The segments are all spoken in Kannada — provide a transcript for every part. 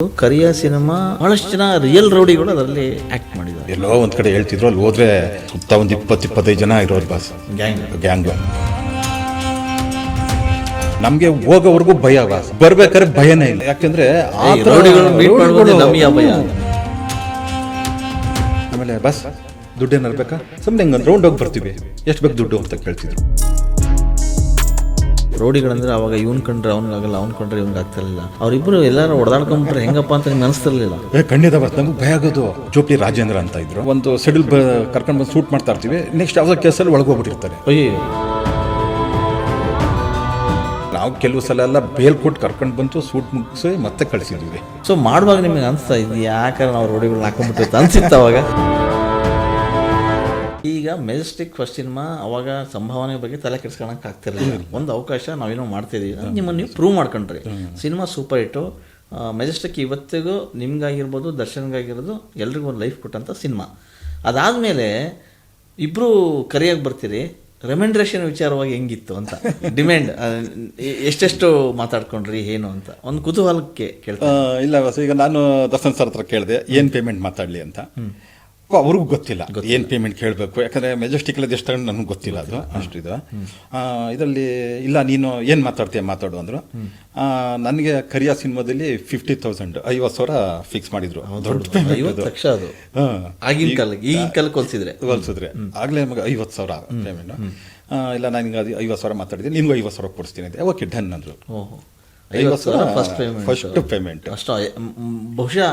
ಕರಿಯ ಸಿನಿಮಾ ಬಹಳಷ್ಟು ಜನ ರಿಯಲ್ ರೌಡಿಗಳು ಅದರಲ್ಲಿ ಆಕ್ಟ್ ಮಾಡಿದ್ದಾರೆ. ಎಲ್ಲೋ ಒಂದ್ ಕಡೆ ಹೇಳ್ತಿದ್ರು ಅಲ್ಲಿ ಹೋದ್ರೆ ಸುತ್ತ ಒಂದ್ ಇಪ್ಪತ್ತು ಇಪ್ಪತ್ತೈದು ಜನ ಇರೋರು ಬಾಸ್ ಗ್ಯಾಂಗ್ ಗ್ಯಾಂಗ್ ನಮ್ಗೆ ಹೋಗೋವರೆಗೂ ಭಯ ಬಾಸ್ ಬರ್ಬೇಕಾದ್ರೆ ಭಯನೇ ಇಲ್ಲ. ಯಾಕಂದ್ರೆ ಆ ಥರ ರೌಡಿಗಳು ಮೀಟ್ ಮಾಡ್ಬೋದು ರೌಡಿಗಳು- ನಮಗೆ ಭಯ ಆಮೇಲೆ ಬಸ್ ದುಡ್ಡೇನಾರು ಬೇಕಾ? ಸುಮ್ಮನೆ ಹಿಂಗೆ ರೌಂಡ್ ಹೋಗಿ ಬರ್ತೀವಿ. ಎಷ್ಟು ಬೇಕು ದುಡ್ಡು ಅಂತ ಕೇಳ್ತಿದ್ರು. ರೌಡಿಗಳಂದ್ರೆ ಅವಾಗ ಇವನ್ ಕಂಡ್ರೆ ಅವ್ನಿಗಾಗಲ್ಲ ಅವ್ನು ಕಂಡ್ರೆ ಇವ್ನಿಗೆ ಆಗ್ತಿರ್ಲಿಲ್ಲ ಅವ್ರಿಬ್ರು ಎಲ್ಲಾರು ಹೊಡೆದಾಡ್ಕೊಂಡ್ರೆ ಹೆಂಗಪ್ಪ ಅಂತ ನಿಮ್ಗೆ ಅನಿಸ್ತಿರ್ಲಿಲ್ಲ. ಏ ಖಂಡಿತ ಬಸ್ ನಮ್ಗೆ ಭಯ ಆಗೋದು. ಜೋಪಿ ರಾಜೇಂದ್ರ ಅಂತ ಇದ್ರು. ಒಂದು ಸೆಡಲ್ ಕರ್ಕೊಂಡು ಬಂದು ಶೂಟ್ ಮಾಡ್ತಾ ಇರ್ತೀವಿ. ನೆಕ್ಸ್ಟ್ ಯಾವ್ದೋ ಕೇಸಲ್ಲಿ ಒಳಗೋಗ್ಬಿಟ್ಟಿರ್ತಾರೆ. ಅಯ್ಯೋ ನಾವು ಕೆಲವು ಸಲ ಎಲ್ಲ ಬೇಲ್ ಕೊಟ್ಟು ಕರ್ಕೊಂಡು ಬಂತು ಸೂಟ್ ಮುಗಿಸಿ ಮತ್ತೆ ಕಳಿಸಿದ್ವಿ. ಸೊ ಮಾಡುವಾಗ ನಿಮಗೆ ಅನಿಸ್ತಾ ಇದು ಯಾಕಂದ್ರೆ ನಾವು ರೌಡಿಗಳನ್ನ ಹಾಕೊಂಡ್ಬಿಟ್ಟಿರ್ತ ಅನ್ಸಿತ್ತು ಅವಾಗ? ಈಗ ಮೆಜೆಸ್ಟಿಕ್ ಫಸ್ಟ್ ಸಿನಿಮಾ ಅವಾಗ ಸಂಭಾವನೆ ಬಗ್ಗೆ ತಲೆ ಕೆಡಿಸ್ಕೊಳಕ್ಕೆ ಆಗ್ತಿರಲಿಲ್ಲ. ಒಂದು ಅವಕಾಶ ನಾವೇನೋ ಮಾಡ್ತಾ ಇದೀವಿ ನಿಮ್ಮನ್ನು ನೀವು ಪ್ರೂವ್ ಮಾಡ್ಕೊಂಡ್ರಿ. ಸಿನಿಮಾ ಸೂಪರ್ ಹಿಟ್ಟು ಮೆಜೆಸ್ಟಿಕ್ ಇವತ್ತಿಗೂ ನಿಮ್ಗಾಗಿರ್ಬೋದು ದರ್ಶನ್ಗಾಗಿರೋದು ಎಲ್ರಿಗೂ ಒಂದು ಲೈಫ್ ಕೊಟ್ಟಂಥ ಸಿನಿಮಾ. ಅದಾದಮೇಲೆ ಇಬ್ಬರು ಕರಿಯಾಗಿ ಬರ್ತೀರಿ. ರೆಮೆಂಡ್ರೇಷನ್ ವಿಚಾರವಾಗಿ ಹೆಂಗಿತ್ತು ಅಂತ. ಡಿಮ್ಯಾಂಡ್ ಎಷ್ಟೆಷ್ಟು ಮಾತಾಡ್ಕೊಂಡ್ರಿ ಏನು ಅಂತ. ಒಂದು ಕುತೂಹಲಕ್ಕೆ ಕೇಳ್ತಾ ಇಲ್ಲ ಈಗ ನಾನು ದರ್ಶನ್ ಸರ್ ಹತ್ರ ಕೇಳಿದೆ ಏನು ಪೇಮೆಂಟ್ ಮಾತಾಡ್ಲಿ ಅಂತ. ಅವ್ರಿಗೂ ಗೊತ್ತಿಲ್ಲ. ಏನ್ ಪೇಮೆಂಟ್ ಕೇಳಬೇಕು? ಯಾಕಂದ್ರೆ ಮೆಜೆಸ್ಟಿಕ್ ಅಲ್ಲಿ ಎಷ್ಟು ತಗೊಂಡು ನನಗೆ ಗೊತ್ತಿಲ್ಲ ಅದು. ಅಷ್ಟು ಇದು. ಇದರಲ್ಲಿ ಇಲ್ಲ ನೀನು ಏನ್ ಮಾತಾಡ್ತೀಯ? ಮಾತಾಡು ಅಂದ್ರು. ನನಗೆ ಕರಿಯಾ ಸಿನಿಮಾದಲ್ಲಿ ಫಿಫ್ಟಿ ತೌಸಂಡ್ ಐವತ್ತು ಸಾವಿರ ಫಿಕ್ಸ್ ಮಾಡಿದ್ರು. ದೊಡ್ಡ. ಆಗಿನ ಕಾಲಕ್ಕೆ ಹೋಲಿಸಿದ್ರೆ. ಹೋಲ್ಸಿದ್ರೆ. ಆಗ್ಲೇ ನಮಗೆ ಐವತ್ತು ಸಾವಿರ ಪೇಮೆಂಟ್ ಇಲ್ಲ ನನಗೆ ಅದು ಐವತ್ತು ಸಾವಿರ ಮಾತಾಡಿದೆ ನಿನ್ಗೂ ಐವತ್ತು ಸಾವಿರ ಕೊಡಿಸ್ತೀನಿ ಅಂತ. ಓಕೆ ಡನ್ ಅಂದ್ರು. ಐವತ್ತು ಸಾವಿರ ಫಸ್ಟ್ ಪೇಮೆಂಟ್ ಫಸ್ಟ್ ಪೇಮೆಂಟ್ ಅಷ್ಟು ಬಹುಶಃ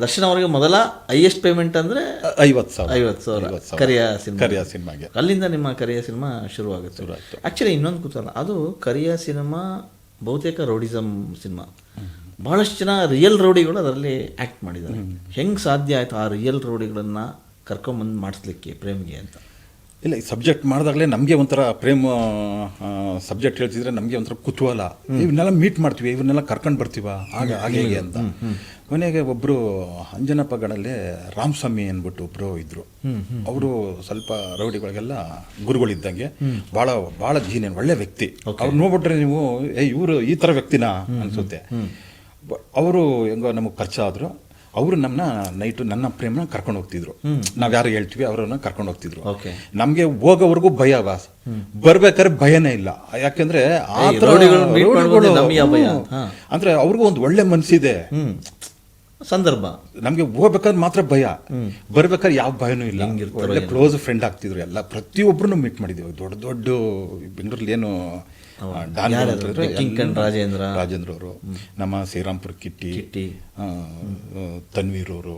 ದರ್ಶನ್ ಅವರಿಗೆ ಮೊದಲ ಹೈಯೆಸ್ಟ್ ಪೇಮೆಂಟ್ ಅಂದ್ರೆ ಐವತ್ತು ಸಾವಿರ. ಐವತ್ತು ಸಾವಿರ. ಕರಿಯ ಸಿನಿಮಾ. ಕರಿಯ ಸಿನಿಮಾಗೆ. ಅಲ್ಲಿಂದ ನಿಮ್ಮ ಕರಿಯ ಸಿನಿಮಾ ಶುರುವಾಗುತ್ತೆ. ಆ್ಯಕ್ಚುಲಿ ಇನ್ನೊಂದು ಕೂತಲ್ಲ ಅದು ಕರಿಯ ಸಿನಿಮಾ ಬಹುತೇಕ ರೌಡಿಸಮ್ ಸಿನಿಮಾ. ಬಹಳಷ್ಟು ಜನ ರಿಯಲ್ ರೌಡಿಗಳು ಅದರಲ್ಲಿ ಆಕ್ಟ್ ಮಾಡಿದ್ದಾರೆ. ಹೆಂಗೆ ಸಾಧ್ಯ ಆಯಿತು ಆ ರಿಯಲ್ ರೌಡಿಗಳನ್ನು ಕರ್ಕೊಂಬಂದು ಮಾಡಿಸ್ಲಿಕ್ಕೆ ಪ್ರೇಮಿಗೆ ಅಂತ? ಇಲ್ಲ ಈ ಸಬ್ಜೆಕ್ಟ್ ಮಾಡಿದಾಗಲೇ ನಮಗೆ ಒಂಥರ ಪ್ರೇಮ ಸಬ್ಜೆಕ್ಟ್ ಹೇಳ್ತಿದ್ರೆ ನಮಗೆ ಒಂಥರ ಕುತೂಹಲ. ಇವನ್ನೆಲ್ಲ ಮೀಟ್ ಮಾಡ್ತೀವಿ ಇವನ್ನೆಲ್ಲ ಕರ್ಕೊಂಡು ಬರ್ತೀವ? ಆಗ ಹಾಗೆ ಹೇಗೆ ಅಂತ. ಕೊನೆಗೆ ಒಬ್ಬರು ಅಂಜನಪ್ಪಗಳಲ್ಲಿ ರಾಮಸ್ವಾಮಿ ಅಂದ್ಬಿಟ್ಟು ಒಬ್ಬರು ಇದ್ರು. ಅವರು ಸ್ವಲ್ಪ ರೌಡಿಗಳಿಗೆಲ್ಲ ಗುರುಗಳಿದ್ದಂಗೆ ಭಾಳ ಭಾಳ ಜೀನೇನು ಒಳ್ಳೆ ವ್ಯಕ್ತಿ. ಅವ್ರು ನೋಡ್ಬಿಟ್ರೆ ನೀವು ಏ ಇವರು ಈ ಥರ ವ್ಯಕ್ತಿನಾ? ಅನ್ಸುತ್ತೆ. ಅವರು ಹೆಂಗೋ ನಮಗೆ ಪರಿಚಯ ಆದ್ರು. ಅವರು ನಮ್ಮನ್ನ ನೈಟು ನನ್ನ ಪ್ರೇಮನ ಕರ್ಕೊಂಡು ಹೋಗ್ತಿದ್ರು. ನಾವು ಯಾರು ಹೇಳ್ತೀವಿ ಅವರನ್ನ ಕರ್ಕೊಂಡು ಹೋಗ್ತಿದ್ರು. ನಮಗೆ ನಮ್ಗೆ ಹೋಗೋವರೆಗೂ ಭಯ ಬಾಸ್ ಬರ್ಬೇಕಾದ್ರೆ ಭಯನೇ ಇಲ್ಲ. ಯಾಕೆಂದ್ರೆ ಆ. ಅಂದ್ರೆ ಅವ್ರಿಗೂ ಒಂದು ಒಳ್ಳೆ ಮನಸ್ಸಿದೆ ಸಂದರ್ಭ. ನಮ್ಗೆ ಹೋಗ್ಬೇಕಾದ್ರೆ ಮಾತ್ರ ಭಯ. ಬರ್ಬೇಕಾದ್ರೆ ಯಾವ ಭಯನೂ ಇಲ್ಲ. ಒಳ್ಳೆ ಕ್ಲೋಸ್ ಫ್ರೆಂಡ್ ಆಗ್ತಿದ್ರು ಎಲ್ಲ. ಪ್ರತಿಯೊಬ್ಬರನ್ನು ಮೀಟ್ ಮಾಡಿದೀವಿ. ದೊಡ್ಡ ದೊಡ್ಡ ಬೆಂಗಳೂರಲ್ಲಿ ಏನು ಡಾನ್ ಕಿಂಕಣ್ ರಾಜೇಂದ್ರ. ರಾಜೇಂದ್ರ ಅವರು ನಮ್ಮ ಶ್ರೀರಾಮ್ಪುರ ಕಿಟ್ಟಿ ಕಿಟ್ಟಿ. ತನ್ವೀರ್ ಅವರು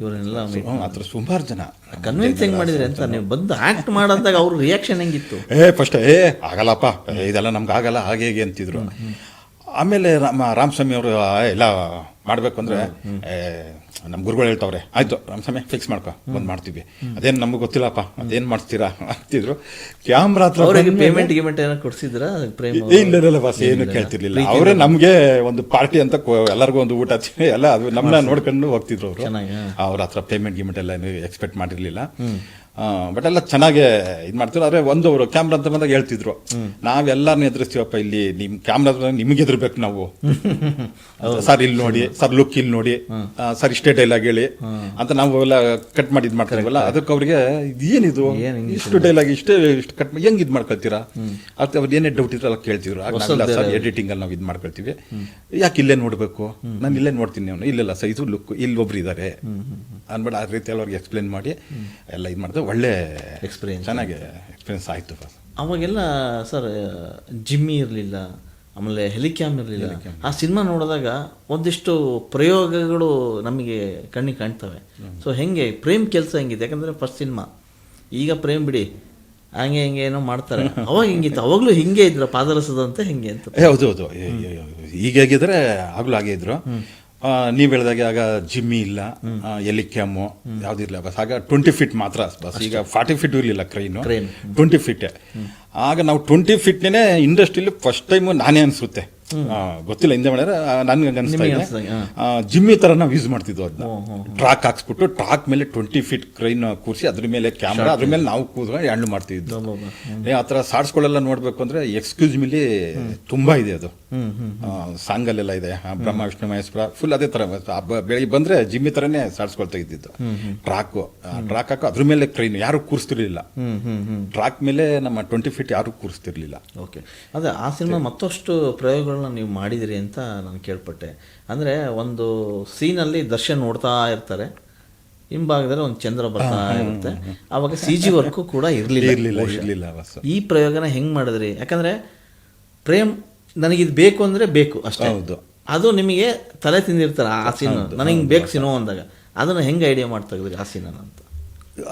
ಇವರನ್ನೆಲ್ಲ ಆ ಥರ ಸುಮಾರು ಜನ. ಕನ್ವಿನ್ಸ್ ಹೆಂಗ್ ಮಾಡಿದ್ರೆ ಅಂತ ನೀವು ಬಂದು ಆಕ್ಟ್ ಮಾಡಂದಾಗ ಅವ್ರ ರಿಯಾಕ್ಷನ್ ಹೆಂಗಿತ್ತು? ಏ ಫಸ್ಟ್ ಏ ಆಗಲ್ಲಪ್ಪ. ಇದೆಲ್ಲ ನಮ್ಗೆ ಆಗಲ್ಲ. ಹಾಗೆ ಹೇಗೆ ಅಂತಿದ್ರು. ಆಮೇಲೆ ರಾಮ ರಾಮಸ್ವಾಮಿ ಅವರು ಎಲ್ಲ ಮಾಡ್ಬೇಕು ಅಂದ್ರೆ ನಮ್ಮ ಗುರುಗಳು ಹೇಳ್ತಾವ್ರೆ ಆಯ್ತು ಸಮಯ ಫಿಕ್ಸ್ ಮಾಡ್ಕೊ ಬಂದ್ ಮಾಡ್ತೀವಿ. ಅದೇನು ನಮ್ಗೆ ಗೊತ್ತಿಲ್ಲಪ್ಪ ಅದೇನ್ ಮಾಡ್ತೀರಾ ಅಂತಿದ್ರು. ಕ್ಯಾಮ್ರಾ ಹತ್ರ ಪೇಮೆಂಟ್ ಗಿಮೆಂಟ್ ಏನೋ ಕೊಡ್ಸಿದ್ರ? ಇಲ್ಲ ಇಲ್ಲ ಬಾಸ್ ಏನು ಕೇಳ್ತಿರ್ಲಿಲ್ಲ. ಅವರೇ ನಮ್ಗೆ ಒಂದು ಪಾರ್ಟಿ ಅಂತ ಎಲ್ಲರಿಗೂ ಒಂದು ಊಟ ಹಚ್ಚಿ ಎಲ್ಲ ಅದು ನಮ್ಮನ್ನ ನೋಡ್ಕೊಂಡು ಹೋಗ್ತಿದ್ರು ಅವರು. ಅವ್ರ ಹತ್ರ ಪೇಮೆಂಟ್ ಗಿಮೆಂಟ್ ಎಲ್ಲ ಎಕ್ಸ್ಪೆಕ್ಟ್ ಮಾಡಿರ್ಲಿಲ್ಲ. ಬಟ್ ಎಲ್ಲ ಚೆನ್ನಾಗೆ ಇದ್ ಮಾಡ್ತಿದ್ರು. ಆದ್ರೆ ಒಂದು ಅವರು ಕ್ಯಾಮ್ರಾ ಅಂತ ಬಂದಾಗ ಹೇಳ್ತಿದ್ರು ನಾವೆಲ್ಲಾರನ್ನ ಎದುರಿಸ್ತೀವಪ್ಪ ಇಲ್ಲಿ ನಿಮ್ ಕ್ಯಾಮ್ರಾ ನಿಮ್ಗೆ ಎದುರ್ಬೇಕು ನಾವು. ಸರ್ ಇಲ್ಲಿ ನೋಡಿ ಸರ್ ಲುಕ್ ಇಲ್ಲಿ ನೋಡಿ. ಸರ್ ಇಷ್ಟೇ ಡೈಲಾಗ್ ಹೇಳಿ. ಅಂತ ನಾವು ಎಲ್ಲ ಕಟ್ ಮಾಡಿ ಇದು ಮಾಡ್ತಾರಲ್ಲ ಅದಕ್ಕೆ ಅವ್ರಿಗೆ ಇದೇನಿದು ಏನ್ ಹಿಂಗೆ ಇಷ್ಟು ಡೈಲಾಗ್ ಇಷ್ಟೇ ಇಷ್ಟು ಕಟ್ ಹೆಂಗ್ ಇದ್ ಮಾಡ್ಕೊಳ್ತೀರಾ? ಅದಕ್ಕೆ ಅವ್ರು ಏನೇ ಡೌಟ್ ಇದ್ರೆ ಎಲ್ಲ ಕೇಳ್ತಿದ್ರು ಸರ್ ಎಡಿಟಿಂಗ್ ಅಲ್ಲಿ ನಾವು ಇದು ಮಾಡ್ಕೊಳ್ತೀವಿ. ಯಾಕೆ ಇಲ್ಲೇ ನೋಡ್ಬೇಕು? ನಾನು ಇಲ್ಲೇ ನೋಡ್ತೀನಿ ಅವನು. ಇಲ್ಲೆಲ್ಲ ಸೈಜು ಲುಕ್ ಇಲ್ಲಿ ಒಬ್ರು ಇದ್ದಾರೆ ಅನ್ಬಿಟ್ಟು ಆ ರೀತಿಯಲ್ಲಿ ಅವ್ರಿಗೆ ಎಕ್ಸ್ಪ್ಲೇನ್ ಮಾಡಿ ಎಲ್ಲ ಇದು ಮಾಡಿದ್ರೆ ಒಳ್ಳೆ ಎಕ್ಸ್ಪೀರಿಯನ್ಸ್ ಚೆನ್ನಾಗಿ ಎಕ್ಸ್ಪೀರಿಯನ್ಸ್ ಆಯ್ತು ಅವಾಗೆಲ್ಲ ಸರ್ ಜಿಮ್ಮಿ ಇರಲಿಲ್ಲ. ಆಮೇಲೆ ಹೆಲಿಕ್ಯಾಮ್ ಇರಲಿಲ್ಲ. ಆ ಸಿನಿಮಾ ನೋಡಿದಾಗ ಒಂದಿಷ್ಟು ಪ್ರಯೋಗಗಳು ನಮಗೆ ಕಣ್ಣಿಗೆ ಕಾಣ್ತವೆ. ಸೊ ಹೆಂಗೆ? ಪ್ರೇಮ್ ಕೆಲಸ ಹೆಂಗಿದೆ? ಯಾಕಂದರೆ ಫಸ್ಟ್ ಸಿನಿಮಾ. ಈಗ ಪ್ರೇಮ್ ಬಿಡಿ ಹಂಗೆ ಹಿಂಗೆ ಏನೋ ಮಾಡ್ತಾರೆ. ಅವಾಗ ಹೆಂಗಿತ್ತು? ಅವಾಗಲೂ ಹಿಂಗೆ ಇದ್ರು ಪಾದರಸದಂತೆ ಹೆಂಗೆ ಅಂತ. ಹೌದು ಹೌದು. ಈಗ ಹೇಗಿದ್ರೆ ಆಗಲೂ ಹಾಗೆ ಇದ್ರು. ನೀವು ಹೇಳಿದಾಗೆ ಆಗ ಜಿಮ್ಮಿ ಇಲ್ಲ ಎಲ್ಲಿ ಕ್ಯಾಮು ಯಾವುದಿಲ್ಲ ಬಸ್ ಆಗ ಟ್ವೆಂಟಿ ಫೀಟ್ ಮಾತ್ರ. ಬಸ್ ಈಗ ಫಾರ್ಟಿ ಫೀಟ್ ಇರಲಿಲ್ಲ ಕ್ರೈನು. ಟ್ವೆಂಟಿ ಫೀಟ್ ಆಗ ನಾವು ಟ್ವೆಂಟಿ ಫೀಟ್ನೇ ಇಂಡಸ್ಟ್ರಿಲಿ ಫಸ್ಟ್ ಟೈಮ್ ನಾನೇ ಅನ್ಸುತ್ತೆ. ಗೊತ್ತಿಲ್ಲ ಹಿಂದೆ ಮಾಡಿದ್ರೆ ನನ್ಗೆ ಅನಿಸ್ತಾ ಇದೆ. ಜಿಮ್ಮಿ ತರ ನಾವು ಯೂಸ್ ಮಾಡ್ತಿದ್ವು ಅದನ್ನ ಟ್ರಾಕ್ ಹಾಕ್ಸ್ಬಿಟ್ಟು ಟ್ರಾಕ್ ಮೇಲೆ ಟ್ವೆಂಟಿ ಫೀಟ್ ಕ್ರೈನ್ ಕೂರಿಸಿ ಅದ್ರ ಮೇಲೆ ಕ್ಯಾಮ್ರಾ ಅದ್ರ ಮೇಲೆ ನಾವು ಕೂತ್ಕೊಂಡು ಹ್ಯಾಂಡಲ್ ಮಾಡ್ತಿದ್ವು. ಏ ಆ ಥರ ಸಾಡ್ಸ್ಗಳೆಲ್ಲ ನೋಡ್ಬೇಕು ಅಂದ್ರೆ ಎಕ್ಸ್ಕ್ಯೂಸ್ ಮಿಲಿ ತುಂಬಾ ಇದೆ ಅದು. ಸಾಂಗಲ್ಲೆಲ್ಲ ಇದೆ. ಬ್ರಹ್ಮ ವಿಷ್ಣು ಮಹೇಶ್ವರ ಫುಲ್ ಅದೇ ತರ. ಬೆಳಿಗ್ಗೆ ಬಂದ್ರೆ ಜಿಮ್ಮಿ ತರನೇ ಸಾಡ್ಸ್ಕೊಳ್ತಾ ಇದ್ದಿದ್ದು ಟ್ರಾಕು ಟ್ರಾಕ್ ಹಾಕೋ ಅದ್ರ ಮೇಲೆ ಟ್ರೈನ್ ಯಾರು ಕೂರಿಸ್ತಿರ್ಲಿಲ್ಲ. ಹ್ಮ್ ಹ್ಮ್ ಹ್ಮ್. ಟ್ರಾಕ್ ಮೇಲೆ ನಮ್ಮ ಟ್ವೆಂಟಿ ಫೀಟ್ ಯಾರು ಕೂರಿಸ್ತಿರ್ಲಿಲ್ಲ. ಓಕೆ ಅದೇ ಆ ಸಿನಿಮಾ ಮತ್ತಷ್ಟು ಪ್ರಯೋಗಗಳನ್ನ ನೀವು ಮಾಡಿದಿರಿ ಅಂತ ನಾನು ಕೇಳ್ಪಟ್ಟೆ. ಅಂದ್ರೆ ಒಂದು ಸೀನಲ್ಲಿ ದರ್ಶನ್ ನೋಡ್ತಾ ಇರ್ತಾರೆ. ಹಿಂಭಾಗದಲ್ಲಿ ಒಂದು ಚಂದ್ರ ಬರ್ತಾ ಇರುತ್ತೆ. ಆವಾಗ ಸಿ ಜಿ ವರ್ಕು ಕೂಡ ಇರಲಿಲ್ಲ. ಈ ಪ್ರಯೋಗನ ಹೆಂಗ್ ಮಾಡಿದ್ರಿ? ಯಾಕಂದ್ರೆ ಪ್ರೇಮ್ ನನಗಿದು ಬೇಕು ಅಂದರೆ ಬೇಕು ಅಷ್ಟೇ. ಹೌದು. ಅದು ನಿಮಗೆ ತಲೆ ತಿಂದಿರ್ತಾರೆ ಆ ಸೀನ್. ನನಗೆ ಹಿಂಗೆ ಬೇಕು ಸಿನೋ ಅಂದಾಗ. ಅದನ್ನು ಹೆಂಗೆ ಐಡಿಯಾ ಮಾಡ್ತಾ ಇದ್ರಿ ಆ ಸೀನನ್ನು ಅಂತ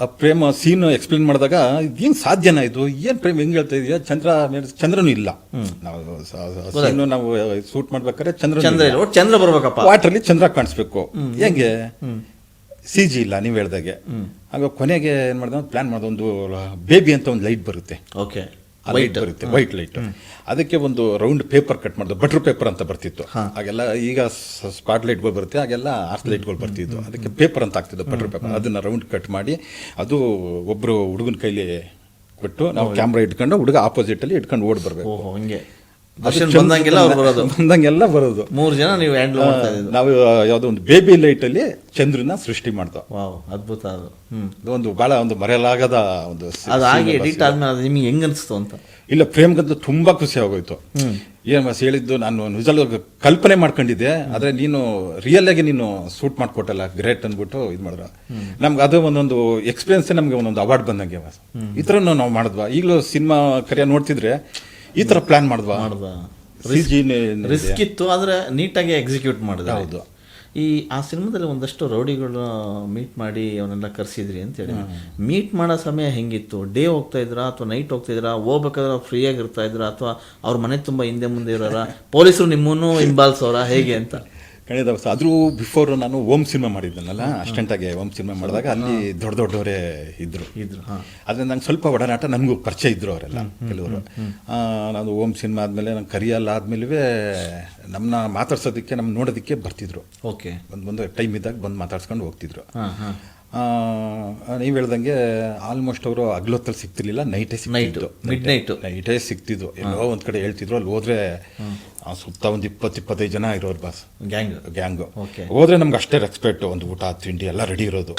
ಆ ಪ್ರೇಮ ಸೀನ್ ಎಕ್ಸ್ಪ್ಲೇನ್ ಮಾಡಿದಾಗ ಏನು ಸಾಧ್ಯನ ಇದು? ಏನು ಪ್ರೇಮ್ ಹೆಂಗೆ ಹೇಳ್ತಾ ಇದೆಯಾ? ಚಂದ್ರ ಚಂದ್ರನೂ ಇಲ್ಲ. ನಾವು ಸೀನ್ ನಾವು ಶೂಟ್ ಮಾಡ್ಬೇಕಾದ್ರೆ ಚಂದ್ರ ಚಂದ್ರ ಇಲ್ಲ. ಒಟ್ಟು ಚಂದ್ರ ಬರ್ಬೇಕಪ್ಪ. ವಾಟ್ರಲ್ಲಿ ಚಂದ್ರ ಕಾಣಿಸ್ಬೇಕು. ಹೆಂಗೆ? ಸಿ ಜಿ ಇಲ್ಲ ನೀವು ಹೇಳ್ದಾಗೆ. ಆಗ ಕೊನೆಗೆ ಏನು ಮಾಡ್ದೆ? ಪ್ಲ್ಯಾನ್ ಮಾಡಿದೆ. ಒಂದು ಬೇಬಿ ಅಂತ ಒಂದು ಲೈಟ್ ಬರುತ್ತೆ. ಓಕೆ ಲೈಟ್ ಬರುತ್ತೆ ವೈಟ್ ಲೈಟ್ ಅದಕ್ಕೆ ಒಂದು ರೌಂಡ್ ಪೇಪರ್ ಕಟ್ ಮಾಡಿದ್ರು ಬಟರ್ ಪೇಪರ್ ಅಂತ ಬರ್ತಿತ್ತು. ಹಾಗೆಲ್ಲ ಈಗ ಸ್ಪಾಟ್ ಲೈಟ್ಗಳು ಬರುತ್ತೆ ಹಾಗೆಲ್ಲ ಆರ್ತ್ ಲೈಟ್ಗಳು ಬರ್ತಿತ್ತು ಅದಕ್ಕೆ ಪೇಪರ್ ಅಂತ ಆಗ್ತಿದ್ದು ಬಟರ್ ಪೇಪರ್ ಅದನ್ನ ರೌಂಡ್ ಕಟ್ ಮಾಡಿ ಅದು ಒಬ್ಬರು ಹುಡುಗನ ಕೈಲಿ ಕೊಟ್ಟು ನಾವು ಕ್ಯಾಮ್ರಾ ಇಟ್ಕೊಂಡು ಹುಡುಗ ಆಪೋಸಿಟ್ ಅಲ್ಲಿ ಇಟ್ಕೊಂಡು ಓಡ್ ಬರಬೇಕು. ಓಹೋ ಹಂಗೆ. ದರ್ಶನ್ ಬಂದಂಗೆಲ್ಲ ಅವ್ರು ಬರೋದು. ಬಂದಂಗೆಲ್ಲ ಬರೋದು. ಮೂರು ಜನ ನೀವು ಹ್ಯಾಂಡಲ್ ಮಾಡ್ತಾ ನಾವು ಯಾವುದೋ ಒಂದು ಬೇಬಿ ಲೈಟ್ ಅಲ್ಲಿ ಚಂದ್ರನ ಸೃಷ್ಟಿ ಮಾಡ್ತಾವ್. ವಾವ್ ಅದ್ಭುತ ಅದು. ಹ್ಮ್. ಒಂದು ಬಹಳ ಒಂದು ಮರೆಯಲಾಗದ ಒಂದು scene ಎಡಿಟ್ ಆದ್ಮೇಲೆ ಅದು ನಿಮಗೆ ಹೆಂಗ್ ಅನ್ಸ್ತು ಅಂತ? ಇಲ್ಲ ಪ್ರೇಮ್ಗಂತೂ ತುಂಬಾ ಖುಷಿ ಆಗೋಯ್ತು. ಏನ್ ಮಾಸ್ ಹೇಳಿದ್ದು ನಾನು ನಿಜಲ್ ಕಲ್ಪನೆ ಮಾಡ್ಕೊಂಡಿದ್ದೆ. ಆದ್ರೆ ನೀನು ರಿಯಲ್ ಆಗಿ ನೀನು ಸೂಟ್ ಮಾಡ್ಕೊಟ್ಟಲ್ಲ ಗ್ರೇಟ್ ಅಂದ್ಬಿಟ್ಟು ಇದು ಮಾಡಿದ್ರ. ನಮ್ಗೆ ಅದು ಒಂದೊಂದು ಎಕ್ಸ್ಪೀರಿಯನ್ಸ್ ನಮ್ಗೆ ಒಂದೊಂದು ಅವಾರ್ಡ್ ಬಂದಂಗೆ ಈ ತರ ನಾವು ಮಾಡಿದ್ವಾ? ಈಗಲೂ ಸಿನಿಮಾ ಕರಿಯ ನೋಡ್ತಿದ್ರೆ ಈ ತರ ಪ್ಲಾನ್ ಮಾಡಿದ್ವಾ? ಮಾಡ್ದ ರಿಸ್ಕ್ ಇತ್ತು ಆದ್ರೆ ನೀಟಾಗಿ ಎಕ್ಸಿಕ್ಯೂಟ್ ಮಾಡಿದ. ಹೌದು. ಈ ಆ ಸಿನಿಮಾದಲ್ಲಿ ಒಂದಷ್ಟು ರೌಡಿಗಳು ಮೀಟ್ ಮಾಡಿ ಅವನ್ನೆಲ್ಲ ಕರೆಸಿದ್ರಿ ಅಂತೇಳಿ ಮೀಟ್ ಮಾಡೋ ಸಮಯ ಹೆಂಗಿತ್ತು? ಡೇ ಹೋಗ್ತಾ ಇದ್ರಾ ಅಥವಾ ನೈಟ್ ಹೋಗ್ತಾ ಇದ್ರಾ? ಹೋಗ್ಬೇಕಾದ್ರೆ ಫ್ರೀಯಾಗಿ ಇರ್ತಾ ಇದ್ರಾ? ಅಥವಾ ಅವ್ರ ಮನೆ ತುಂಬಾ ಹಿಂದೆ ಮುಂದೆ ಇರೋರ? ಪೊಲೀಸರು ನಿಮ್ಮನ್ನು ಹಿಂಬಾಲಿಸೋರ ಹೇಗೆ ಅಂತ? ಕಳೆದ ವರ್ಷ ಆದ್ರೂ ಬಿಫೋರ್ ನಾನು ಓಮ್ ಸಿನಿಮಾ ಮಾಡಿದ್ದನಲ್ಲ ಅಷ್ಟೆಂಟಾಗಿ ಓಮ್ ಸಿನಿಮಾ ಮಾಡಿದಾಗ ಅಲ್ಲಿ ದೊಡ್ಡ ದೊಡ್ಡವರೇ ಇದ್ರು. ಇದ್ರು ಆದರೆ ನಂಗೆ ಸ್ವಲ್ಪ ಒಡನಾಟ ನನಗೂ ಪರಿಚಯ ಇದ್ರು ಅವರೆಲ್ಲ ಕೆಲವರು. ನಾನು ಓಮ್ ಸಿನಿಮಾ ಆದ್ಮೇಲೆ ನಂಗೆ ಕರಿಯಲ್ಲ ಆದ್ಮೇಲೆ ನಮ್ಮನ್ನ ಮಾತಾಡ್ಸೋದಕ್ಕೆ ನಮ್ಮ ನೋಡೋದಕ್ಕೆ ಬರ್ತಿದ್ರು. ಓಕೆ. ಒಂದು ಒಂದು ಟೈಮ್ ಇದ್ದಾಗ ಬಂದು ಮಾತಾಡ್ಸ್ಕೊಂಡು ಹೋಗ್ತಿದ್ರು. ನೀವು ಹೇಳ್ದಂಗೆ ಆಲ್ಮೋಸ್ಟ್ ಅವರು ಹಗ್ಲೊತ್ತಲ್ಲಿ ಸಿಗ್ತಿರ್ಲಿಲ್ಲ ನೈಟೇ ಸಿಗ್ತಿದ್ದು ನೈಟ್ ನೈಟೇ ಸಿಗ್ತಿದ್ದು ಎಲ್ಲೋ ಒಂದು ಕಡೆ ಹೇಳ್ತಿದ್ರು ಅಲ್ಲಿ ಹೋದ್ರೆ ಆ, ಸುತ್ತ ಒಂದು ಇಪ್ಪತ್ತು ಇಪ್ಪತ್ತೈದು ಜನ ಇರೋರು ಬಾಸ್ ಗ್ಯಾಂಗ್ ಗ್ಯಾಂಗು. ಹೋದ್ರೆ ನಮ್ಗೆ ಅಷ್ಟೇ ರೆಸ್ಪೆಕ್ಟ್ ಒಂದು ಊಟ ತಿಂಡಿ ಎಲ್ಲ ರೆಡಿ ಇರೋದು.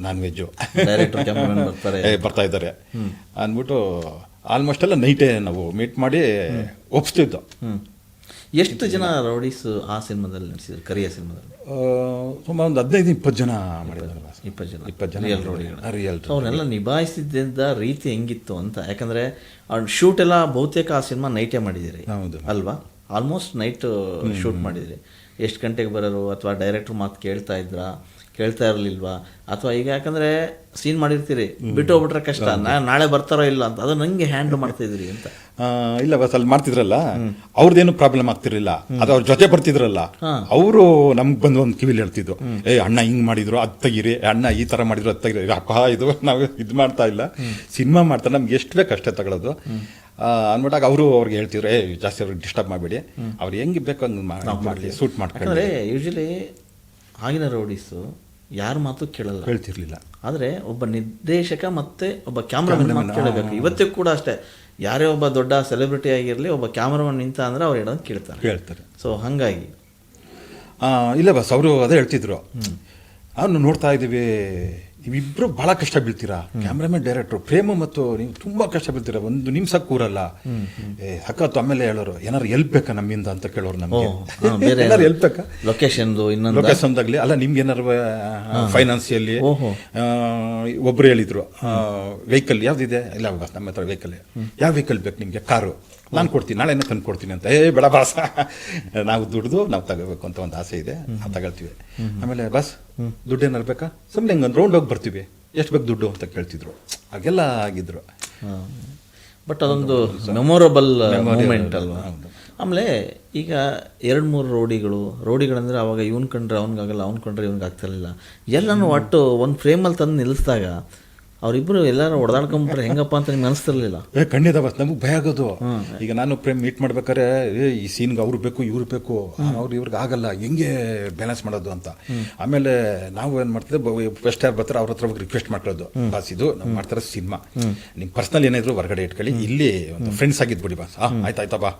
ನಾನ್ ವೆಜ್ಜು ಬರ್ತಾ ಇದ್ದಾರೆ. ಅಂದ್ಬಿಟ್ಟು ಆಲ್ಮೋಸ್ಟ್ ಎಲ್ಲ ನೈಟೇ ನಾವು ಮೀಟ್ ಮಾಡಿ ಒಪ್ಸ್ತಿದ್ದು. ಎಷ್ಟು ಜನ ರೌಡೀಸ್ ಆ ಸಿನಿಮಾದಲ್ಲಿ ನಡೆಸಿದ್ರು ಕರಿಯ ಸಿನಿಮಾದಲ್ಲಿ? ಸುಮಾರು ಒಂದು ಹದಿನೈದು ಇಪ್ಪತ್ತು ಜನ ಮಾಡಿದ್ದಾರೆ. ಇಪ್ಪತ್ತು ಜನ. ಇಪ್ಪತ್ತು ಜನ ರಿಯಲ್ ರೋಡಿಗಳು. ರಿಯಲ್ ಅವನ್ನೆಲ್ಲ ನಿಭಾಯಿಸಿದ್ದ ರೀತಿ ಹೆಂಗಿತ್ತು ಅಂತ ಯಾಕಂದ್ರೆ ಶೂಟ್ ಎಲ್ಲ ಬಹುತೇಕ ಆ ಸಿನಿಮಾ ನೈಟೇ ಮಾಡಿದಿರಿ ಹೌದು. ಅಲ್ವಾ? ಆಲ್ಮೋಸ್ಟ್ ನೈಟ್ ಶೂಟ್ ಮಾಡಿದಿರಿ ಎಷ್ಟು ಗಂಟೆಗೆ ಬರೋರು ಅಥವಾ ಡೈರೆಕ್ಟ್ರ್ ಮಾತು ಕೇಳ್ತಾ ಇದ್ರಾ? ಕೇಳ್ತಾ ಇರಲಿಲ್ವಾ? ಅಥವಾ ಈಗ ಯಾಕಂದ್ರೆ ಸೀನ್ ಮಾಡಿರ್ತೀರಿ ಬಿಟ್ಟು ಹೋಗ್ಬಿಟ್ರೆ ಕಷ್ಟ. ನಾಳೆ ಬರ್ತಾರೋ ಇಲ್ಲ ಅಂತ. ಅದು ನನಗೆ ಹ್ಯಾಂಡಲ್ ಮಾಡ್ತಾ ಇದ್ರಿ ಅಂತ. ಇಲ್ಲ ಬಸ್ ಅಲ್ಲಿ ಮಾಡ್ತಿದ್ರಲ್ಲ? ಅವ್ರದ್ದೇನು ಪ್ರಾಬ್ಲಮ್ ಆಗ್ತಿರ್ಲಿಲ್ಲ. ಅದು ಅವ್ರ ಜೊತೆ ಬರ್ತಿದ್ರಲ್ಲ? ಅವರು ನಮ್ಗೆ ಬಂದು ಒಂದು ಕಿವಿಲಿ ಹೇಳ್ತಿದ್ರು. ಏ ಅಣ್ಣ ಹಿಂಗ್ ಮಾಡಿದ್ರು ಅದ್ ತೆಗೀರಿ. ಅಣ್ಣ ಈ ತರ ಮಾಡಿದ್ರು ಅದ್ ತೆಗಿರಿ. ಅಪ್ಪ ಇದು ನಾವು ಇದು ಮಾಡ್ತಾ ಇಲ್ಲ. ಸಿನಿಮಾ ಮಾಡ್ತಾರೆ. ನಮ್ಗೆ ಎಷ್ಟು ಬೇಕು ಅಷ್ಟೇ ತಗೊಳ್ಳೋದು ಅಂದ್ಬಿಟ್ಟಾಗ ಅವರು ಅವ್ರಿಗೆ ಹೇಳ್ತಿದ್ರು ಏ ಜಾಸ್ತಿ ಅವ್ರಿಗೆ ಡಿಸ್ಟರ್ಬ್ ಮಾಡಬೇಡಿ. ಅವ್ರು ಹೆಂಗೆ ಬೇಕು ಮಾಡ್ಲಿ ಮಾಡಲಿ ಸೂಟ್ ಮಾಡ್ಕೊಂಡ್ರೆ ಯೂಶಲಿ ಆಗಿನ ರೌಡೀಸು ಯಾರ ಮಾತು ಕೇಳಲ್ಲ. ಹೇಳ್ತಿರ್ಲಿಲ್ಲ. ಆದರೆ ಒಬ್ಬ ನಿರ್ದೇಶಕ ಮತ್ತೆ ಒಬ್ಬ ಕ್ಯಾಮ್ರಾಮನ್ ಮಾತು ಕೇಳಬೇಕು. ಇವತ್ತಿಗೂ ಕೂಡ ಅಷ್ಟೇ. ಯಾರೇ ಒಬ್ಬ ದೊಡ್ಡ ಸೆಲೆಬ್ರಿಟಿ ಆಗಿರಲಿ ಒಬ್ಬ ಕ್ಯಾಮ್ರಾಮನ್ ನಿಂತ ಅಂದ್ರೆ ಅವ್ರು ಹೇಳೋದು ಕೇಳ್ತಾರೆ. ಹೇಳ್ತಾರೆ ಸೊ ಹಾಗಾಗಿ. ಇಲ್ಲ ಬಸ್ ಅವರು ಅದೇ ಹೇಳ್ತಿದ್ರು. ಅವನು ನೋಡ್ತಾ ಇದ್ದೀವಿ. ನೀವಿಬ್ರು ಬಹಳ ಕಷ್ಟ ಬೀಳ್ತೀರಾ? ಕ್ಯಾಮ್ರಾಮನ್ ಡೈರೆಕ್ಟ್ರು ಪ್ರೇಮ ಮತ್ತು ನೀವು ತುಂಬಾ ಕಷ್ಟ ಬೀಳ್ತೀರಾ? ಒಂದು ನಿಮಿಷ ಕೂರಲ್ಲ. ಏ ಸಖತ್ತು ಆಮೇಲೆ ಹೇಳೋರು ಏನಾರು ಎಲ್ಪ್ ಬೇಕಾ ನಮ್ಮಿಂದ ಅಂತ ಕೇಳೋರು ನಮಗೆ. ಏನಾರು ಎಲ್ಪ್ ಬೇಕಾ? ಲೊಕೇಶನ್ದು ಇನ್ನೊಂದು ಲೊಕೇಶನ್ದಾಗ್ಲಿ ಅಲ್ಲ ನಿಮ್ಗೆ ಏನಾರು ಫೈನಾನ್ಸಿಯಲ್ಲಿ. ಒಬ್ರು ಹೇಳಿದ್ರು ವೆಹಿಕಲ್ ಯಾವ್ದಿದೆ? ಇಲ್ಲ ನಮ್ಮ ಹತ್ರ ವೆಹಿಕಲ್ ಯಾವ ವೆಹಿಕಲ್ ಬೇಕು ನಿಮ್ಗೆ? ಕಾರು. ನಾನು ಕೊಡ್ತೀನಿ ನಾಳೆನೇ ತಂದು ಕೊಡ್ತೀನಿ ಅಂತ. ಏ ಬೇಡ ಬಾಸ. ನಾವು ದುಡ್ದು ನಾವು ತಗೋಬೇಕು ಅಂತ ಒಂದು ಆಸೆ ಇದೆ. ನಾವು ತಗೊಳ್ತೀವಿ. ಆಮೇಲೆ ಬಸ್ ದುಡ್ಡು ಏನಾರು ಬೇಕಾ ಸುಮ್ಮನೆ ಒಂದು ರೌಂಡ್ ಹೋಗಿ ಬರ್ತೀವಿ. ಎಷ್ಟು ಬೇಕು ದುಡ್ಡು ಅಂತ ಕೇಳ್ತಿದ್ರು. ಹಾಗೆಲ್ಲ ಆಗಿದ್ರು. ಬಟ್ ಅದೊಂದು ಮೆಮೊರಬಲ್ ಮೂಮೆಂಟ್ ಅಲ್ವಾ? ಆಮೇಲೆ ಈಗ ಎರಡು ಮೂರು ರೋಡಿಗಳು ರೋಡಿಗಳಂದ್ರೆ ಅವಾಗ ಇವನ್ ಕಂಡ್ರೆ ಅವ್ನಿಗಾಗಲ್ಲ ಅವ್ನು ಕಂಡ್ರೆ ಇವ್ನಿಗೆ ಇರಲಿಲ್ಲ. ಎಲ್ಲನೂ ಒಟ್ಟು ಒಂದು ಫ್ರೇಮಲ್ಲಿ ತಂದು ನಿಲ್ಲಿಸಿದಾಗ ಅವರಿಬ್ಬರು ಎಲ್ಲರೂ ಹೊಡೆದಾಡ್ಕೊಂಬಿಟ್ರೆ ಹೆಂಗಪ್ಪ ಅಂತ ನಿಮ್ಗೆ ಅನಿಸ್ತಿರ್ಲಿಲ್ಲ? ಏ ಖಂಡಿತ ಬಸ್ ನಮಗೆ ಭಯ ಆಗೋದು. ಈಗ ನಾನು ಪ್ರೇಮ್ ಮೀಟ್ ಮಾಡ್ಬೇಕಾದ್ರೆ ಏ ಈ ಸೀನ್ಗೆ ಅವ್ರು ಬೇಕು ಇವ್ರು ಬೇಕು. ಅವ್ರು ಇವ್ರಿಗೆ ಆಗಲ್ಲ ಹೆಂಗೆ ಬ್ಯಾಲೆನ್ಸ್ ಮಾಡೋದು ಅಂತ. ಆಮೇಲೆ ನಾವು ಏನು ಮಾಡ್ತಿದ್ದೆ ಫಸ್ಟ್ ಯಾರು ಬರ್ತಾರೆ ಅವ್ರ ಹತ್ರ ಹೋಗಿ ರಿಕ್ವೆಸ್ಟ್ ಮಾಡ್ಕೊಳ್ಳೋದು. ಬಾಸ್ ಇದು ನಾವು ಮಾಡ್ತಾರೆ ಸಿನಿಮಾ ನಿಮ್ಮ ಪರ್ಸ್ನಲ್ ಏನಾದ್ರು ಹೊರಗಡೆ ಇಟ್ಕೊಳ್ಳಿ. ಇಲ್ಲಿ ಒಂದು ಫ್ರೆಂಡ್ಸ್ ಆಗಿದ್ಬಿಡಿ ಬಾಸ್. ಆ ಆಯ್ತು ಆಯ್ತಾ ಬಾ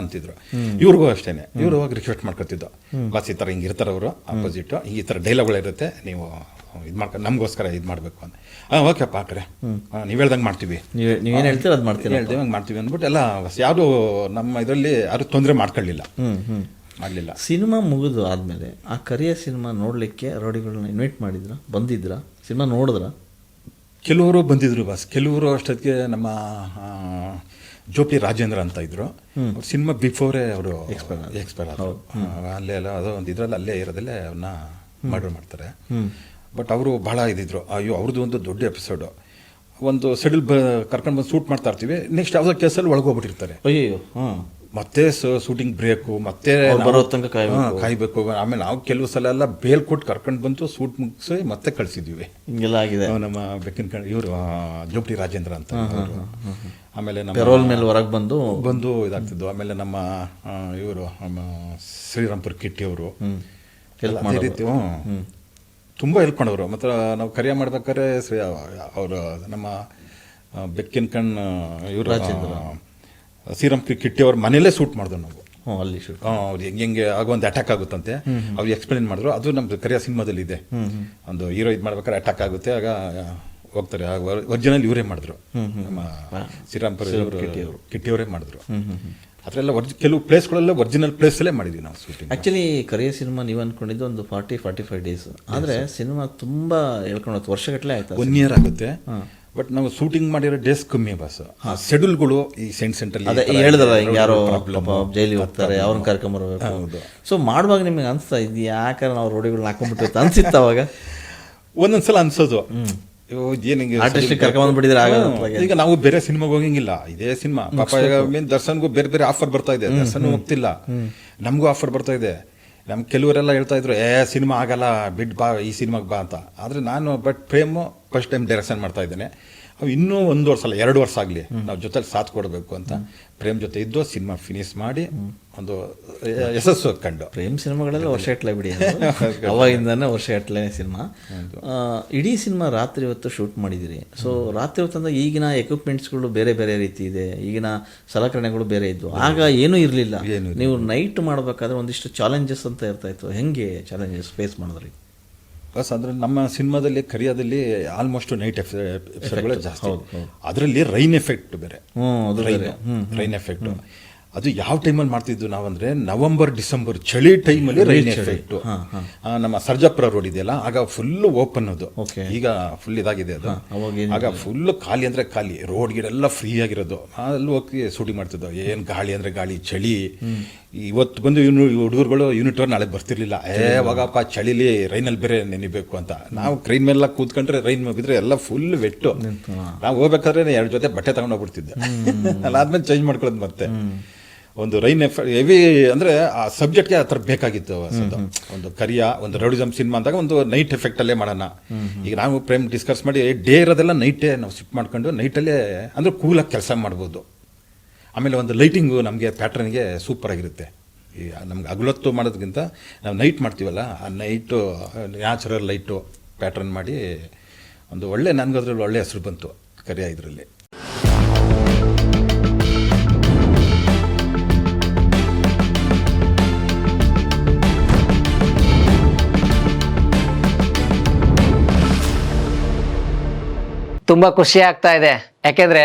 ಅಂತಿದ್ರು. ಇವ್ರಿಗೂ ಅಷ್ಟೇನೆ. ಇವ್ರು ಹೋಗಿ ರಿಕ್ವೆಸ್ಟ್ ಮಾಡ್ಕೊತಿದ್ದು. ಬಾಸ್ ಈ ಥರ ಹಿಂಗೆ ಇರ್ತಾರೆ ಅವರು ಆಪೋಸಿಟ್ ಈ ಥರ ಡೈಲಾಗ್ಗಳಿರುತ್ತೆ ನೀವು ಇದು ಮಾಡ್ಕೊಂಡು ನಮಗೋಸ್ಕರ ಇದು ಮಾಡಬೇಕು ಅಂತ. ಹಾಂ ಓಕೆಪ್ಪ ಹಾಕ್ರೆ ನೀವು ಹೇಳ್ದಂಗೆ ಮಾಡ್ತೀವಿ. ನೀವು ಏನು ಹೇಳ್ತೀರ ಅದು ಮಾಡ್ತೀವಿ ಹೇಳ್ತೀವಿ ಹಂಗೆ ಮಾಡ್ತೀವಿ ಅಂದ್ಬಿಟ್ಟು ಎಲ್ಲ ಯಾರು ನಮ್ಮ ಇದರಲ್ಲಿ ಯಾರು ತೊಂದರೆ ಮಾಡ್ಕೊಳ್ಳಿಲ್ಲ ಮಾಡಲಿಲ್ಲ. ಸಿನಿಮಾ ಮುಗಿದು ಆದಮೇಲೆ ಆ ಕರಿಯ ಸಿನಿಮಾ ನೋಡಲಿಕ್ಕೆ ರೋಡಿಗಳನ್ನ ಇನ್ವೈಟ್ ಮಾಡಿದ್ರ? ಬಂದಿದ್ರಾ? ಸಿನಿಮಾ ನೋಡಿದ್ರ? ಕೆಲವರು ಬಂದಿದ್ರು ಬಸ್. ಕೆಲವರು ಅಷ್ಟೊತ್ತಿಗೆ ನಮ್ಮ ಆ, ಜೋಪಿ ರಾಜೇಂದ್ರ ಅಂತ ಇದ್ರು. ಅವ್ರು ಸಿನಿಮಾ ಬಿಫೋರೇ ಅವರು ಎಕ್ಸ್ಪೈರ್ ಆದರು. ಅಲ್ಲೇ ಎಲ್ಲ ಅದೋ ಒಂದು ಇದ್ರಲ್ಲಿ ಅಲ್ಲೇ ಇರೋದಲ್ಲೇ ಅವನ್ನ ಮರ್ಡರ್ ಮಾಡ್ತಾರೆ. ಬಟ್ ಅವರು ಬಹಳ ಇದಿದ್ರು. ಅಯ್ಯೋ ಅವ್ರದ್ದು ಒಂದು ದೊಡ್ಡ ಎಪಿಸೋಡು ಒಂದು ಸೆಡಲ್ ಬ ಕರ್ಕೊಂಡು ಬಂದು ಶೂಟ್ ಮಾಡ್ತಾ ಇರ್ತೀವಿ. ನೆಕ್ಸ್ಟ್ ಯಾವುದೋ ಕೇಸಲ್ಲಿ ಒಳಗೋಗ್ಬಿಟ್ಟಿರ್ತಾರೆ. ಅಯ್ಯೋ ಹಾಂ. ಮತ್ತೆ ಶೂಟಿಂಗ್ ಬ್ರೇಕು ಮತ್ತೆ ಬರೋ ತನಕ ಕಾಯ್ಬೇಕು. ಆಮೇಲೆ ನಾವು ಕೆಲವು ಸಲ ಎಲ್ಲ ಬೇಲ್ ಕೊಟ್ಟು ಕರ್ಕೊಂಡು ಬಂದು ಸೂಟ್ ಮುಗಿಸಿ ಮತ್ತೆ ಕಳಿಸಿದ್ವಿ. ಹಿಂಗೆಲ್ಲ ಆಗಿದೆ. ನಮ್ಮ ಬೆಕ್ಕಿನ ಇವರು ಜೋಪಿ ರಾಜೇಂದ್ರ ಅಂತ. ಆಮೇಲೆ ನಮ್ಮ ರೋಲ್ ಮೇಲೆ ಹೊರಗೆ ಬಂದು ಬಂದು ಇದಾಗ್ತಿದ್ದು. ಆಮೇಲೆ ನಮ್ಮ ಇವರು ಶ್ರೀರಾಮ್ಪುರ್ ಕಿಟ್ಟಿ ಅವರು. ಎಲ್ಲ ರೀತಿ ತುಂಬ ಹೆಲ್ಪ್ ಮಾಡೋರು. ಮತ್ತು ನಾವು ಕರಿಯ ಮಾಡ್ಬೇಕಾದ್ರೆ ಶ್ರೀ ಅವರು ನಮ್ಮ ಬೆಕ್ಕಿನ ಕಣ್ಣು ಇವರು ಶ್ರೀರಾಮ್ ಕಿಟ್ಟಿ ಅವ್ರ ಮನೇಲೇ ಶೂಟ್ ಮಾಡಿದ್ರು ನಾವು. ಅಲ್ಲಿ ಶೂಟ್ ಅವ್ರು ಹೆಂಗೆ ಹೆಂಗೆ ಆಗೋ ಒಂದು ಅಟ್ಯಾಕ್ ಆಗುತ್ತಂತೆ. ಅವ್ರು ಎಕ್ಸ್ಪ್ಲೇನ್ ಮಾಡಿದ್ರು. ಅದು ನಮ್ಮ ಕರಿಯ ಸಿನಿಮಾದಲ್ಲಿ ಇದೆ. ಒಂದು ಹೀರೋ ಇದು ಮಾಡ್ಬೇಕಾದ್ರೆ ಅಟ್ಯಾಕ್ ಆಗುತ್ತೆ. ಆಗ ಹೋಗ್ತಾರೆ. ಒರಿಜಿನಲ್ ಇವರೇ ಮಾಡಿದ್ರು. ನಮ್ಮ ಅವರು. ಇಟ್ಟಿಯವರು ಕಿಟ್ಟಿಯವರೇ ಮಾಡಿದ್ರು. ಅದರೆಲ್ಲ ಒರ್ಜಿ ಕೆಲವು ಪ್ಲೇಸ್ಗಳೆಲ್ಲ ಒರಿಜಿನಲ್ ಪ್ಲೇಸಲ್ಲೇ ಮಾಡಿದ್ದೀವಿ ನಾವು ಶೂಟಿಂಗ್ ಆ್ಯಕ್ಚುಲಿ ಕರಿಯ ಸಿನಿಮಾ ನೀವು ಅಂದ್ಕೊಂಡಿದ್ದು ಒಂದು ಫಾರ್ಟಿ ಫಾರ್ಟಿ ಫೈವ್ ಡೇಸ್ ಆದರೆ ಸಿನಿಮಾ ತುಂಬ ಹೇಳ್ಕೊಂಡು ವರ್ಷಗಟ್ಟಲೆ ಆಯ್ತು ಒನ್ ಇಯರ್ ಆಗುತ್ತೆ. ಬಟ್ ನಾವು ಶೂಟಿಂಗ್ ಮಾಡಿರೋ ಡೇಸ್ ಕಮ್ಮಿ ಬಸ್ ಶೆಡ್ಯೂಲ್ಗಳು ಈ ಸೆಂಟ್ ಸೆಂಟ್ರಲ್ಲಿ ಅದೇ ಹೇಳಿದ್ರಲ್ಲ ಹಿಂಗೆ ಯಾರೋ ಜೈಲಿಗೆ ಹೋಗ್ತಾರೆ ಅವ್ರನ್ನ ಕರ್ಕೊಂಬರ್ಬೇಕು ಸೊ ಮಾಡುವಾಗ ನಿಮಗೆ ಅನಿಸ್ತಾ ಇದೆಯಾ? ಯಾಕಂದ್ರೆ ನಾವು ರೋಡಿಗಳನ್ನ ಹಾಕೊಂಡ್ಬಿಟ್ಟಿರ್ತ ಅನ್ಸಿತ್ತು ಅವಾಗ? ಒಂದೊಂದ್ಸಲ ಅನ್ಸೋದು. ಈಗ ನಾವು ಬೇರೆ ಸಿನಿಮಾಗೆ ಹೋಗಂಗಿಲ್ಲ. ಇದೇ ಸಿನಿಮಾ ಪಾಪ ಈಗ ಮೀನ್ ದರ್ಶನ್ಗೂ ಬೇರೆ ಬೇರೆ ಆಫರ್ ಬರ್ತಾ ಇದೆ. ದರ್ಶನ್ ಹೋಗ್ತಿಲ್ಲ. ನಮಗೂ ಆಫರ್ ಬರ್ತಾ ಇದೆ. ನಮ್ ಕೆಲವರೆಲ್ಲ ಹೇಳ್ತಾ ಇದ್ರು ಏ ಸಿನಿಮಾ ಆಗಲ್ಲ ಬಿಡ್ ಬಾ ಈ ಸಿನಿಮಾಗೆ ಬಾ ಅಂತ. ಆದ್ರೆ ನಾನು but Prem first time direction ಮಾಡ್ತಾ ಇದ್ದೇನೆ. ಇನ್ನೂ ಒಂದು ವರ್ಷ ಅಲ್ಲ ಎರಡು ವರ್ಷ ಆಗಲಿ. ನಾವು ಜೊತೆಲಿ ಸಾಥ್ ಕೊಡಬೇಕು ಅಂತ. ಪ್ರೇಮ್ ಜೊತೆ ಇದ್ದು ಸಿನಿಮಾ ಫಿನಿಶ್ ಮಾಡಿ ಒಂದು ಯಶಸ್ಸು ಕಂಡು. ಪ್ರೇಮ್ ಸಿನಿಮಾಗಳೆಲ್ಲ ವರ್ಷ ಇಟ್ಲೆ ಬಿಡಿ ಅವಾಗಿಂದನೇ ವರ್ಷ ಎಟ್ಲೇ ಸಿನಿಮಾ. ಇಡೀ ಸಿನಿಮಾ ರಾತ್ರಿ ಹೊತ್ತು ಶೂಟ್ ಮಾಡಿದಿರಿ. ಸೊ ರಾತ್ರಿ ಹೊತ್ತು ಅಂದ್ರೆ ಈಗಿನ ಎಕ್ವಿಪ್ಮೆಂಟ್ಸ್ಗಳು ಬೇರೆ ಬೇರೆ ರೀತಿ ಇದೆ. ಈಗಿನ ಸಲಕರಣೆಗಳು ಬೇರೆ ಇದ್ವು. ಆಗ ಏನೂ ಇರಲಿಲ್ಲ. ನೀವು ನೈಟ್ ಮಾಡಬೇಕಾದ್ರೆ ಒಂದಿಷ್ಟು ಚಾಲೆಂಜಸ್ ಅಂತ ಇರ್ತಾ ಇತ್ತು. ಹೆಂಗೆ ಚಾಲೆಂಜಸ್ ಫೇಸ್ ಮಾಡಿದ್ರಿ? ಬಸ್ ಅಂದರೆ ನಮ್ಮ ಸಿನಿಮಾದಲ್ಲಿ ಕರಿಯಾದಲ್ಲಿ ಆಲ್ಮೋಸ್ಟ್ ನೈಟ್ ಎಫೆಕ್ಟ್ಗಳು ಜಾಸ್ತಿ. ಅದರಲ್ಲಿ ರೈನ್ ಎಫೆಕ್ಟ್ ಬೇರೆ. ರೈನ್ ಅದು ಬೇರೆ. ರೈನ್ ಎಫೆಕ್ಟ್ ಅದು ಯಾವ ಟೈಮಲ್ಲಿ ಮಾಡ್ತಿದ್ವು ನಾವಂದ್ರೆ ನವೆಂಬರ್ ಡಿಸೆಂಬರ್ ಚಳಿ ಟೈಮಲ್ಲಿ ರೈನ್ ಎಫೆಕ್ಟ್ ನಮ್ಮ ಸರ್ಜಾಪುರ ರೋಡ್ ಇದೆಯಲ್ಲ ಆಗ ಫುಲ್ ಓಪನ್ ಅದು. ಈಗ ಫುಲ್ ಇದಾಗಿದೆ ಅದು. ಆಗ ಫುಲ್ ಖಾಲಿ ಅಂದ್ರೆ ಖಾಲಿ. ರೋಡ್ ಗಿಡೆಲ್ಲ ಫ್ರೀ ಆಗಿರೋದು. ಅಲ್ಲಿ ಹೋಗಿ ಶೂಟಿಂಗ್ ಮಾಡ್ತಿದ್ದೋ ಏನು ಗಾಳಿ ಅಂದ್ರೆ ಗಾಳಿ ಚಳಿ. ಇವತ್ತು ಬಂದು ಇವನು ಹುಡುಗರುಗಳು ಯೂನಿಟ್ ಅವ್ರು ನಾಳೆ ಬರ್ತಿರ್ಲಿಲ್ಲ. ಏ ಹೋಗಪ್ಪ ಚಳಿಲಿ ರೈನಲ್ಲಿ ಬೇರೆ ನೆನಿಬೇಕು ಅಂತ. ನಾವು ಟ್ರೈನ್ ಮೇಲೆ ಕೂತ್ಕೊಂಡ್ರೆ ರೈನ್ ಮುಗಿದ್ರೆ ಎಲ್ಲ ಫುಲ್ ವೆಟ್ಟು ನಾವು ಹೋಗ್ಬೇಕಾದ್ರೆ ಎರಡು ಜೊತೆ ಬಟ್ಟೆ ತಗೊಂಡು ಹೋಗ್ಬಿಡ್ತಿದ್ದೆ. ಅದಾದ್ಮೇಲೆ ಚೇಂಜ್ ಮಾಡ್ಕೊಳ್ಳೋದು ಮತ್ತೆ. ಒಂದು ರೈನ್ ಎಫ್ ಹೆವಿ ಅಂದ್ರೆ ಆ ಸಬ್ಜೆಕ್ಟ್ಗೆ ಆ ಥರ ಬೇಕಾಗಿತ್ತು ಒಂದು ಕರಿಯ ಒಂದು ರೌಡಿಸಮ್ ಸಿನಿಮಾ ಅಂದಾಗ ಒಂದು ನೈಟ್ ಎಫೆಕ್ಟ್ ಅಲ್ಲೇ ಮಾಡೋಣ. ಈಗ ನಾವು ಪ್ರೇಮ್ ಡಿಸ್ಕಸ್ ಮಾಡಿ ಡೇ ಇರೋದೆಲ್ಲ ನೈಟೇ ನಾವು ಶಿಫ್ಟ್ ಮಾಡ್ಕೊಂಡು ನೈಟಲ್ಲೇ ಅಂದ್ರೆ ಕೂಲಾಗಿ ಕೆಲಸ ಮಾಡ್ಬೋದು. ಆಮೇಲೆ ಒಂದು ಲೈಟಿಂಗು ನಮಗೆ ಪ್ಯಾಟ್ರನ್ಗೆ ಸೂಪರಾಗಿರುತ್ತೆ ಈ ನಮ್ಗೆ ಹಗಲೊತ್ತು ಮಾಡೋದಕ್ಕಿಂತ ನಾವು ನೈಟ್ ಮಾಡ್ತೀವಲ್ಲ, ಆ ನೈಟು, ನ್ಯಾಚುರಲ್ ಲೈಟು ಪ್ಯಾಟ್ರನ್ ಮಾಡಿ ಒಂದು ಒಳ್ಳೆ, ನನಗದ್ರಲ್ಲಿ ಒಳ್ಳೆ ಹೆಸರು ಬಂತು ಕರಿಯ ಇದರಲ್ಲಿ. ತುಂಬ ಖುಷಿ ಆಗ್ತಾ ಇದೆ. ಯಾಕೆಂದ್ರೆ